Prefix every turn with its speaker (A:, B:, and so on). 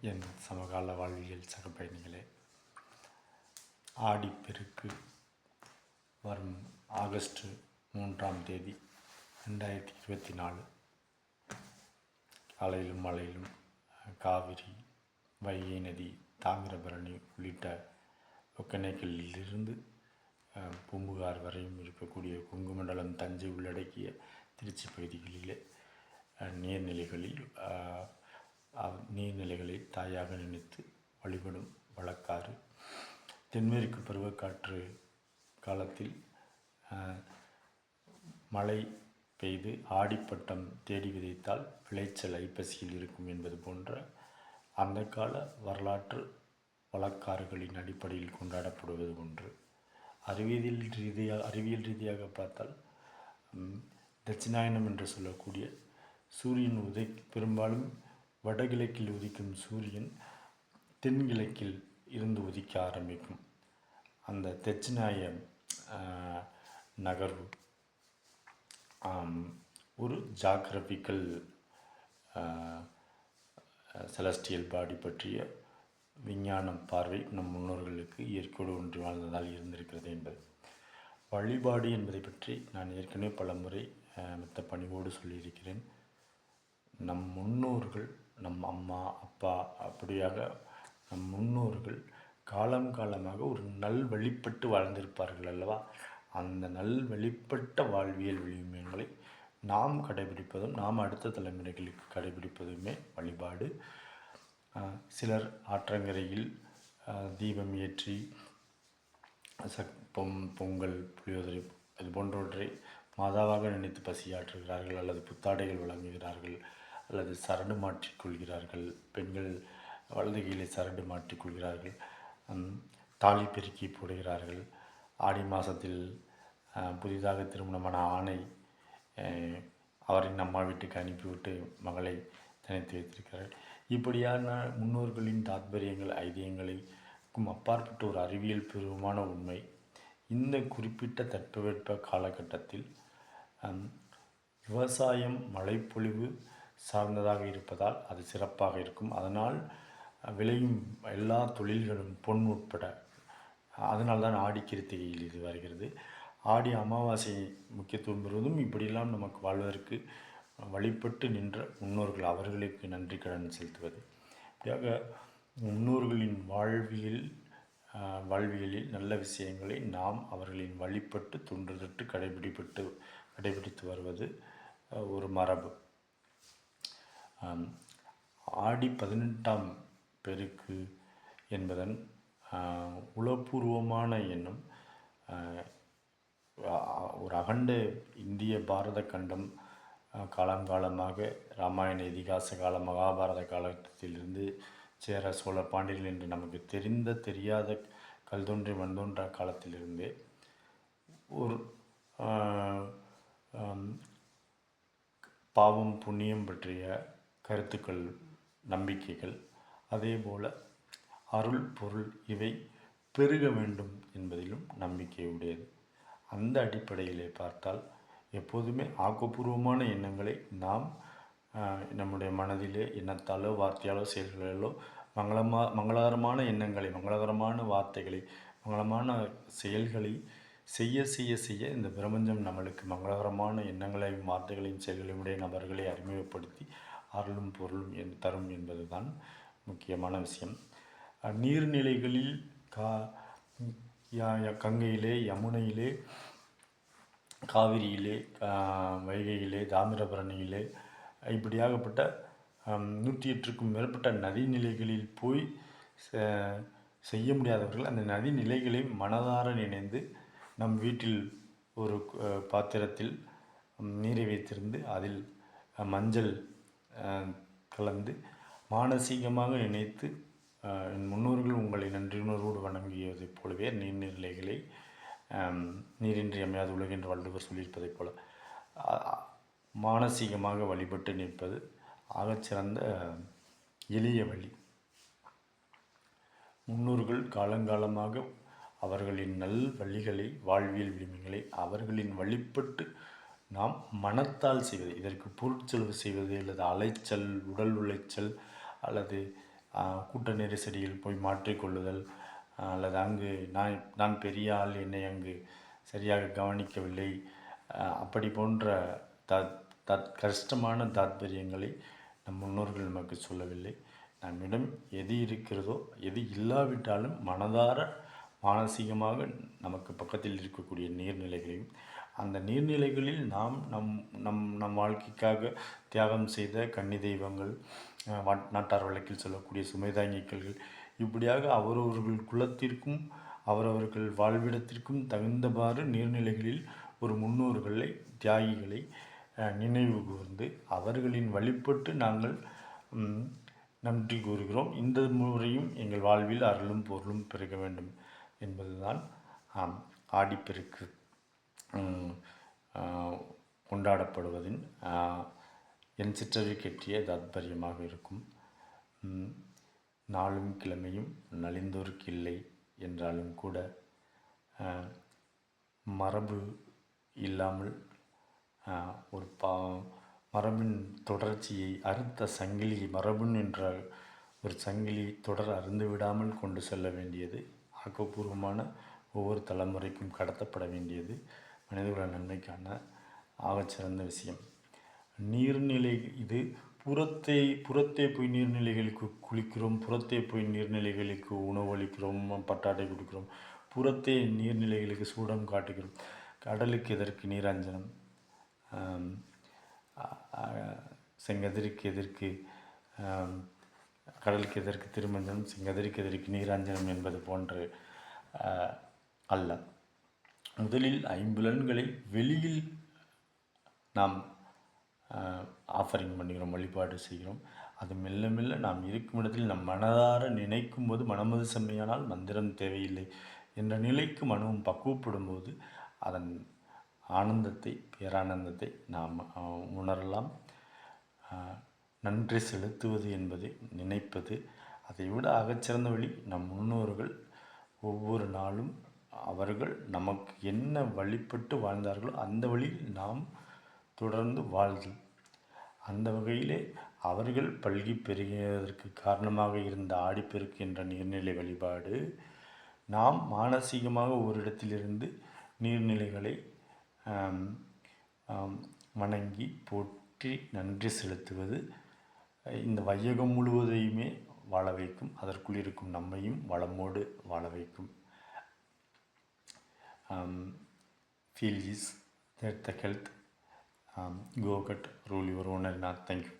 A: என் சமகால வாழ்வியல் சக பயணிகளே ஆடிப்பெருக்கு வரும் ஆகஸ்ட் மூன்றாம் தேதி ரெண்டாயிரத்தி இருபத்தி நாலு. காலையிலும் மலையிலும் காவிரி வைகை நதி தாமிரபரணி உள்ளிட்ட ஒகேனக்கலிலிருந்து பூம்புகார் வரையும் இருக்கக்கூடிய குங்குமண்டலம் தஞ்சை உள்ளடக்கிய திருச்சி பகுதிகளிலே நீர்நிலைகளில் நீர்நிலைகளை தாயாக நினைத்து வழிபடும் வழக்காறு. தென்மேற்கு பருவக்காற்று காலத்தில் மழை பெய்து ஆடிப்பட்டம் தேடி விதைத்தால் விளைச்சல் ஐப்பசியில் இருக்கும் என்பது போன்ற அந்த கால வரலாற்று வழக்காறுகளின் அடிப்படையில் கொண்டாடப்படுவது ஒன்று. அறிவியல் ரீதியாக அறிவியல் ரீதியாக பார்த்தால் தட்சிணாயனம் என்று சொல்லக்கூடிய சூரியன் உதை பெரும்பாலும் வடகிழக்கில் உதிக்கும் சூரியன் தென்கிழக்கில் இருந்து உதிக்க ஆரம்பிக்கும். அந்த தெச்சினாய நகர்வு ஒரு ஜாகிரபிக்கல் செலஸ்டியல் பாடி பற்றிய விஞ்ஞானம் பார்வை நம் முன்னோர்களுக்கு இயற்கையோடு ஒன்றி வாழ்ந்ததால் இருந்திருக்கிறது என்பது. வழிபாடு என்பதை பற்றி நான் ஏற்கனவே பல முறை மற்ற பணிவோடு சொல்லியிருக்கிறேன். நம் முன்னோர்கள் நம் அம்மா அப்பா அப்படியாக நம் முன்னோர்கள் காலம் காலமாக ஒரு நல் வழிபட்டு வாழ்ந்திருப்பார்கள் அல்லவா? அந்த நல் வழிபட்ட வாழ்வியல் விழுமியங்களை நாம் கடைபிடிப்பதும் நாம் அடுத்த தலைமுறைகளுக்கு கடைபிடிப்பதுமே வழிபாடு. சிலர் ஆற்றங்கரையில் தீபம் ஏற்றி சக் பொம் பொங்கல் புளியோதரை இது போன்றவற்றை மாதாவாக நினைத்து பசியாற்றுகிறார்கள் அல்லது புத்தாடைகள் வழங்குகிறார்கள். அல்லது சரடு மாற்றிக்கொள்கிறார்கள் பெண்கள் வலது கீழே சரடு மாற்றிக்கொள்கிறார்கள் தாலி பெருக்கி போடுகிறார்கள். ஆடி மாதத்தில் புதிதாக திருமணமான ஆணை அவரின் அம்மா வீட்டுக்கு அனுப்பிவிட்டு மகளை தனித்து வைத்திருக்கிறார்கள். இப்படியான முன்னோர்களின் தாத்பரியங்கள் ஐதியங்களுக்கும் அப்பாற்பட்ட ஒரு அறிவியல் பூர்வமான உண்மை. இந்த குறிப்பிட்ட தட்பவெட்ப காலகட்டத்தில் விவசாயம் மழைப்பொழிவு சார்ந்ததாக இருப்பதால் அது சிறப்பாக இருக்கும். அதனால் விளையும் எல்லா தொழில்களும் பொன் உட்பட. அதனால் தான் ஆடி கிருத்திகையில் இது வருகிறது. ஆடி அமாவாசை முக்கியத்துவம் பெறுவதும் இப்படியெல்லாம் நமக்கு வாழ்வதற்கு வழிபட்டு நின்ற முன்னோர்கள் அவர்களுக்கு நன்றி கடன் செலுத்துவது. இப்படியாக முன்னோர்களின் வாழ்வியல் வாழ்வியலில் நல்ல விஷயங்களை நாம் அவர்களின் வழிபட்டு தொன்றுதொட்டு கடைபிடிப்பட்டு கடைபிடித்து வருவது ஒரு மரபு. ஆடி பதினெட்டாம் பெருக்கு என்பதன் உளப்பூர்வமான எண்ணம் ஒரு அகண்ட இந்திய பாரத கண்டம் காலங்காலமாக ராமாயண இதிகாச கால மகாபாரத காலத்திலிருந்து சேர சோழ பாண்டியர்கள் என்று நமக்கு தெரிந்த தெரியாத கல் தோன்றி மண் தோன்ற காலத்திலிருந்தே ஒரு பாவம் புண்ணியம் பற்றிய கருத்துக்கள் நம்பிக்கைகள் அதேபோல் அருள் பொருள் இவை பெருக வேண்டும் என்பதிலும் நம்பிக்கை உடையது. அந்த அடிப்படையிலே பார்த்தால் எப்போதுமே ஆக்கப்பூர்வமான எண்ணங்களை நாம் நம்முடைய மனதிலே எண்ணத்தாலோ வார்த்தையாலோ செயல்களாலோ மங்களமா மங்களகரமான எண்ணங்களை மங்களகரமான வார்த்தைகளை மங்களமான செயல்களை செய்ய செய்ய செய்ய இந்த பிரபஞ்சம் நம்மளுக்கு மங்களகரமான எண்ணங்களையும் வார்த்தைகளையும் செயல்களையும் உடைய நபர்களை அறிமுகப்படுத்தி அருளும் பொருளும் என் தரும் என்பதுதான் முக்கியமான விஷயம். நீர்நிலைகளில் கா யா- கங்கையிலே யமுனையிலே காவிரியிலே வைகையிலே தாமிரபரணியிலே இப்படியாகப்பட்ட நூற்றி எட்டுக்கும் மேற்பட்ட நதிநிலைகளில் போய் செ- செய்ய முடியாதவர்கள் அந்த நதிநிலைகளை மனதார நினைந்து நம் வீட்டில் ஒரு பாத்திரத்தில் நீரை வைத்திருந்து அதில் மஞ்சள் கலந்து மானசீகமாக நினைத்து என் முன்னோர்கள் உங்களை நன்றியுணர்வோடு வணங்கியதைப் போலவே நீர்நிலைகளை நீரின்றி அமையாத உலகு என்று வள்ளுவர் சொல்லியிருப்பதைப் போல மானசீகமாக வழிபட்டு நிற்பது ஆகச்சிறந்த எளிய வழி. முன்னோர்கள் காலங்காலமாக அவர்களின் நல் வழிகளை வாழ்வியல் விளிமைகளை அவர்களின் வழிபட்டு நாம் மனத்தால் செய்வது இதற்கு பொருட்செலவு செய்வது அல்லது அலைச்சல் உடல் உளைச்சல் அல்லது கூட்ட நெரிசடியில் போய் மாற்றிக்கொள்ளுதல் அல்லது அங்கு நான் நான் பெரிய ஆள் என்னை அங்கு சரியாக கவனிக்கவில்லை அப்படி போன்ற தத் தத் கஷ்டமான தாத்பரியங்களை நம் முன்னோர்கள் நமக்கு சொல்லவில்லை. நம்மிடம் எது இருக்கிறதோ எது இல்லாவிட்டாலும் மனதார மானசீகமாக நமக்கு பக்கத்தில் இருக்கக்கூடிய நீர்நிலைகளையும் அந்த நீர்நிலைகளில் நாம் நம் நம் நம் வாழ்க்கைக்காக தியாகம் செய்த கன்னி தெய்வங்கள் நாட்டார் வழக்கில் சொல்லக்கூடிய சுமைதாங்கிக்கல்கள் இப்படியாக அவரவர்கள் குலத்திற்கும் அவரவர்கள் வாழ்விடத்திற்கும் தகுந்தவாறு நீர்நிலைகளில் ஒரு முன்னோர்களை தியாகிகளை நினைவு கூர்ந்து அவர்களின் வழிபட்டு நாங்கள் நன்றி கூறுகிறோம். இந்த முறையும் எங்கள் வாழ்வில் அருளும் பொருளும் பெருக வேண்டும் என்பதுதான் ஆடிப்பெருக்கு கொண்டாடப்படுவதின் என் சிற்றறி கெட்டிய தாத்பரியமாக இருக்கும். நாளும் கிழமையும் நலிந்தோருக்கு இல்லை என்றாலும் கூட மரபு இல்லாமல் ஒரு பா மரபின் தொடர்ச்சியை அறுத்த சங்கிலி மரபுன் என்ற ஒரு சங்கிலி தொடர் அருந்து விடாமல் கொண்டு செல்ல வேண்டியது ஆக்கப்பூர்வமான ஒவ்வொரு தலைமுறைக்கும் கடத்தப்பட வேண்டியது. மனிதகுல நன்மைக்கான ஆகச்சிறந்த விஷயம். நீர்நிலை இது புறத்தை புறத்தே போய் நீர்நிலைகளுக்கு குளிக்கிறோம் புறத்தே போய் நீர்நிலைகளுக்கு உணவளிக்கிறோம் பட்டாட்டை கொடுக்கிறோம் புறத்தே நீர்நிலைகளுக்கு சூடம் காட்டுகிறோம். கடலுக்கு எதற்கு நீராஞ்சனம்? செங்கதிருக்கு எதற்கு கடலுக்கு எதற்கு திருமஞ்சனம்? செங்கதிருக்கு எதற்கு நீராஞ்சனம் என்பது போன்று அல்ல. முதலில் ஐம்புலன்களை வெளியில் நாம் ஆஃபரிங் பண்ணுகிறோம் வழிபாடு செய்கிறோம். அது மெல்ல மெல்ல நாம் இருக்கும் இடத்தில் நம் மனதார நினைக்கும் போது மனமது செம்மையானால் மந்திரம் தேவையில்லை என்ற நிலைக்கு மனமும் பக்குவப்படும் போது அதன் ஆனந்தத்தை பேரானந்தத்தை நாம் உணரலாம். நன்றி செலுத்துவது என்பது நினைப்பது. அதை விட அகச்சிறந்த வழி நம் முன்னோர்கள் ஒவ்வொரு நாளும் அவர்கள் நமக்கு என்ன வழிபட்டு வாழ்ந்தார்களோ அந்த வழியில் நாம் தொடர்ந்து வாழ்தல் அந்த வகையிலே அவர்கள் பல்கி பெருகியதற்கு காரணமாக இருந்த ஆடிப்பெருக்கு என்ற நீர்நிலை வழிபாடு நாம் மானசீகமாக ஒரு இடத்திலிருந்து நீர்நிலைகளை வணங்கி போற்றி நன்றி செலுத்துவது இந்த வையகம் முழுவதையுமே வாழ வைக்கும் அதற்குள் இருக்கும் நம்மையும் வளமோடு வாழ வைக்கும். um, feel is that the health um, go cut rule your own and not thank you.